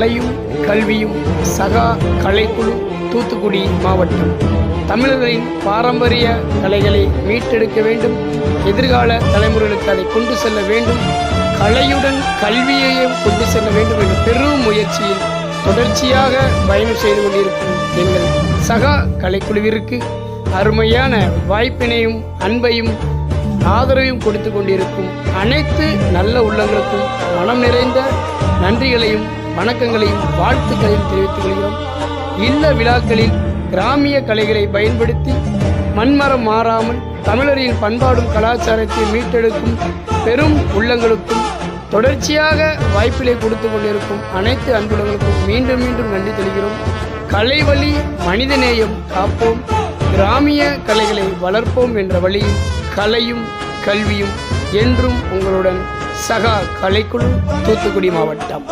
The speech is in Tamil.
கலையும் கல்வியும் சகா கலைக்குழு தூத்துக்குடி மாவட்டம். தமிழர்களின் பாரம்பரிய கலைகளை மீட்டெடுக்க வேண்டும். எதிர்கால தலைமுறைகளுக்கு அதை கொண்டு செல்ல வேண்டும். கலையுடன் கல்வியையும் கொண்டு செல்ல வேண்டும் என்ற பெரும் முயற்சியில் தொடர்ச்சியாக பயணம் செய்து கொண்டிருக்கும் எங்கள் சகா கலைக்குழுவிற்கு அருமையான வாய்ப்பினையும் அன்பையும் ஆதரவையும் கொடுத்து கொண்டிருக்கும் அனைத்து நல்ல உள்ளங்களுக்கும் மனம் நிறைந்த நன்றிகளையும் வணக்கங்களையும் வாழ்த்துக்களையும் தெரிவித்துக் கொள்கிறோம் இல்ல விழாக்களில் கிராமிய கலைகளை பயன்படுத்தி மண்மரம் மாறாமல் தமிழரின் பண்பாடும் கலாச்சாரத்தை மீட்டெடுக்கும் பெரும் உள்ளங்களுக்கும் தொடர்ச்சியாக வாய்ப்பிலை கொடுத்து கொண்டிருக்கும் அனைத்து அன்புடங்களுக்கும் மீண்டும் மீண்டும் நன்றி தெரிகிறோம் கலைவழி மனிதநேயம் காப்போம். கிராமிய கலைகளை வளர்ப்போம் என்ற வழியில் கலையும் கல்வியும் என்றும் உங்களுடன் சகா கலைக்குழு தூத்துக்குடி மாவட்டம்.